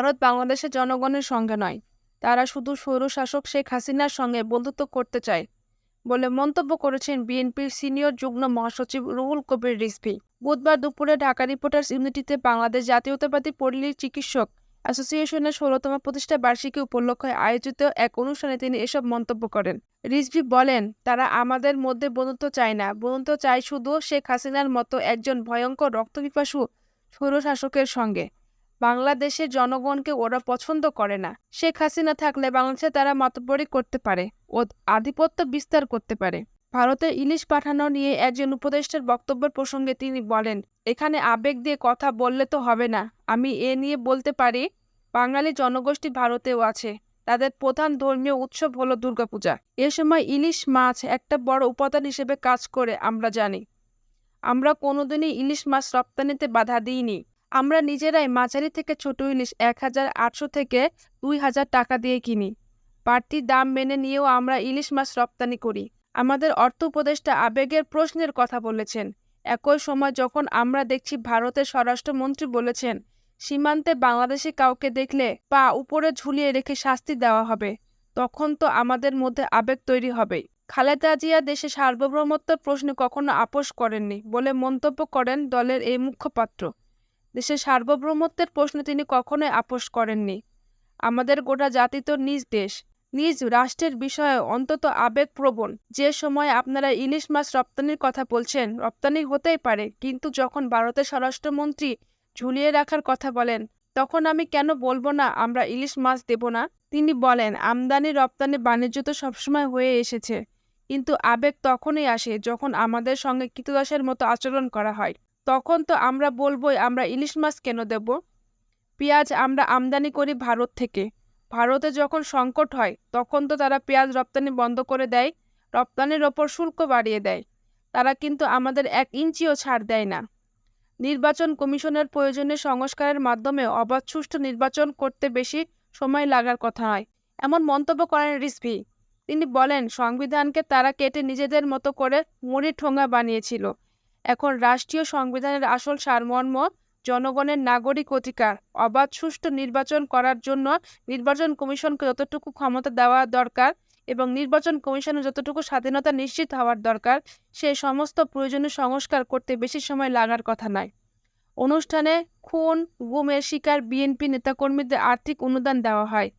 ভারত বাংলাদেশের জনগণের সঙ্গে নয়। তারা শুধু স্বৈরশাসক শেখ হাসিনার সঙ্গে বন্ধুত্ব করতে চায় বলে মন্তব্য করেছেন বিএনপির সিনিয়র যুগ্ম মহাসচিব রুহুল কবির রিজভী। বুধবার দুপুরে ঢাকা রিপোর্টার্স ইউনিটিতে বাংলাদেশ জাতীয়তাবাদী পল্লীর চিকিৎসক অ্যাসোসিয়েশনের ষোলতম প্রতিষ্ঠা বার্ষিকী উপলক্ষে আয়োজিত এক অনুষ্ঠানে তিনি এসব মন্তব্য করেন। রিজভী বলেন, তারা আমাদের মধ্যে বন্ধুত্ব চায় না। বন্ধুত্ব চায় শুধু শেখ হাসিনার মতো একজন ভয়ঙ্কর রক্তপিপাসু স্বৈরশাসকের সঙ্গে। বাংলাদেশের জনগণকে ওরা পছন্দ করে না। শেখ হাসিনা থাকলে বাংলাদেশে তারা মাতব্বরি করতে পারে ও আধিপত্য বিস্তার করতে পারে। ভারতে ইলিশ পাঠানো নিয়ে একজন উপদেষ্টার বক্তব্যের প্রসঙ্গে তিনি বলেন, এখানে আবেগ দিয়ে কথা বললে তো হবে না। আমি এ নিয়ে বলতে পারি, বাঙালি জনগোষ্ঠী ভারতেও আছে। তাদের প্রধান ধর্মীয় উৎসব হলো দুর্গাপূজা। এ সময় ইলিশ মাছ একটা বড় উপাদান হিসেবে কাজ করে, আমরা জানি। আমরা কোনোদিনই ইলিশ মাছ রপ্তানিতে বাধা দিইনি। আমরা নিজেরাই মাঝারি থেকে ছোট ইলিশ এক হাজার আটশো থেকে দুই হাজার টাকা দিয়ে কিনি। বাড়তি দাম মেনে নিয়েও আমরা ইলিশ মাছ রপ্তানি করি। আমাদের অর্থ উপদেষ্টা আবেগের প্রশ্নের কথা বলেছেন। একই সময় যখন আমরা দেখছি ভারতের স্বরাষ্ট্রমন্ত্রী বলেছেন, সীমান্তে বাংলাদেশি কাউকে দেখলে পা উপরে ঝুলিয়ে রেখে শাস্তি দেওয়া হবে, তখন তো আমাদের মধ্যে আবেগ তৈরি হবে। খালেদা জিয়া দেশে সার্বভৌমত্বের প্রশ্নে কখনো আপোষ করেননি বলে মন্তব্য করেন দলের এই মুখপাত্র। দেশের সার্বভৌমত্বের প্রশ্নে তিনি কখনোই আপোষ করেননি। আমাদের গোটা জাতি তো নিজ দেশ, নিজ রাষ্ট্রের বিষয়ে অন্তত আবেগপ্রবণ। যে সময় আপনারা ইলিশ মাছ রপ্তানির কথা বলছেন, রপ্তানি হতেই পারে, কিন্তু যখন ভারতের স্বরাষ্ট্রমন্ত্রী ঝুলিয়ে রাখার কথা বলেন, তখন আমি কেন বলব না, আমরা ইলিশ মাছ দেব না? তিনি বলেন, আমদানি রপ্তানি বাণিজ্য তো সবসময় হয়ে এসেছে, কিন্তু আবেগ তখনই আসে যখন আমাদের সঙ্গে কৃতদাসের মতো আচরণ করা হয়। তখন তো আমরা বলবই, আমরা ইলিশ মাছ কেন দেব? পেঁয়াজ আমরা আমদানি করি ভারত থেকে। ভারতে যখন সংকট হয়, তখন তো তারা পেঁয়াজ রপ্তানি বন্ধ করে দেয়, রপ্তানির ওপর শুল্ক বাড়িয়ে দেয়। তারা কিন্তু আমাদের এক ইঞ্চিও ছাড় দেয় না। নির্বাচন কমিশনের প্রয়োজনে সংস্কারের মাধ্যমে অবাধ সুষ্ঠু নির্বাচন করতে বেশি সময় লাগার কথা নয় এমন মন্তব্য করেন রিজভি। তিনি বলেন, সংবিধানকে তারা কেটে নিজেদের মতো করে মুড়ি ঠোঙা বানিয়েছিল। এখন রাষ্ট্রীয় সংবিধানের আসল সারমর্ম, জনগণের নাগরিক অধিকার, অবাধ সুষ্ঠু নির্বাচন করার জন্য নির্বাচন কমিশনকে যতটুকু ক্ষমতা দেওয়া দরকার এবং নির্বাচন কমিশনের যতটুকু স্বাধীনতা নিশ্চিত হওয়ার দরকার সেই সমস্ত প্রয়োজনীয় সংস্কার করতে বেশি সময় লাগার কথা নয়। অনুষ্ঠানে খুন, গুমের শিকার বিএনপি নেতাকর্মীদের আর্থিক অনুদান দেওয়া হয়।